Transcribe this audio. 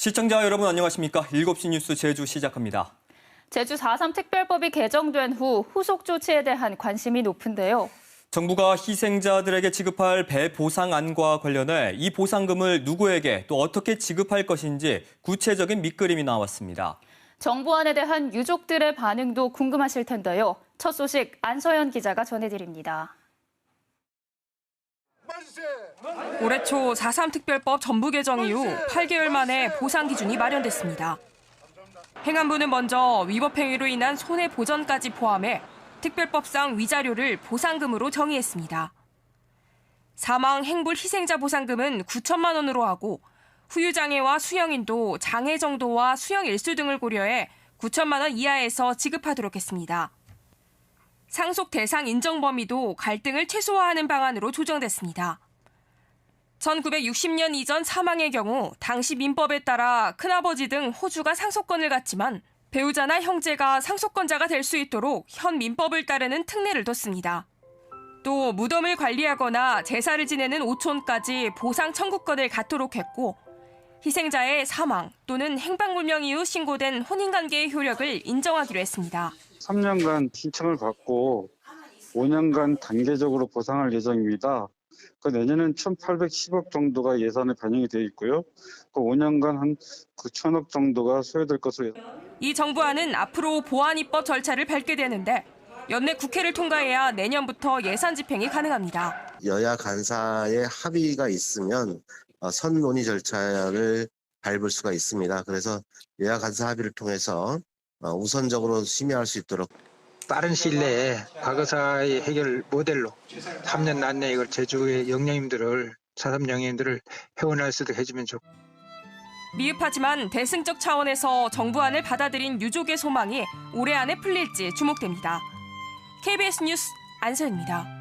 시청자 여러분 안녕하십니까? 7시 뉴스 제주 시작합니다. 제주 4.3 특별법이 개정된 후 후속 조치에 대한 관심이 높은데요. 정부가 희생자들에게 지급할 배 보상안과 관련해 이 보상금을 누구에게 또 어떻게 지급할 것인지 구체적인 밑그림이 나왔습니다. 정부안에 대한 유족들의 반응도 궁금하실 텐데요. 첫 소식 안서연 기자가 전해드립니다. 올해 초 4.3 특별법 전부 개정 이후 8개월 만에 보상 기준이 마련됐습니다. 행안부는 먼저 위법 행위로 인한 손해 보전까지 포함해 특별법상 위자료를 보상금으로 정의했습니다. 사망 행불 희생자 보상금은 9천만 원으로 하고 후유 장애와 수영인도 장애 정도와 수영 일수 등을 고려해 9천만 원 이하에서 지급하도록 했습니다. 상속 대상 인정 범위도 갈등을 최소화하는 방안으로 조정됐습니다. 1960년 이전 사망의 경우 당시 민법에 따라 큰아버지 등 호주가 상속권을 갖지만 배우자나 형제가 상속권자가 될 수 있도록 현 민법을 따르는 특례를 뒀습니다. 또 무덤을 관리하거나 제사를 지내는 오촌까지 보상 청구권을 갖도록 했고 희생자의 사망 또는 행방불명 이후 신고된 혼인관계의 효력을 인정하기로 했습니다. 3년간 신청을 받고 5년간 단계적으로 보상할 예정입니다. 그 내년엔 1,810억 정도가 예산에 반영이 되어 있고요. 그 5년간 한 9천억 정도가 소요될 것으로 예상. 이 정부안은 앞으로 보안 입법 절차를 밟게 되는데 연내 국회를 통과해야 내년부터 예산 집행이 가능합니다. 여야 간사의 합의가 있으면 어, 선논의 절차를 밟을 수가 있습니다. 그래서 여야 간사 합의를 통해서 어, 우선적으로 심의할 수 있도록 빠른 시일 내에 과거사의 해결 모델로 3년 난내 이걸 제주의 영령님들을 사삼 영령님들을 회원할 수 있도록 해주면 좋고 미흡하지만 대승적 차원에서 정부안을 받아들인 유족의 소망이 올해 안에 풀릴지 주목됩니다. KBS 뉴스 안서입니다.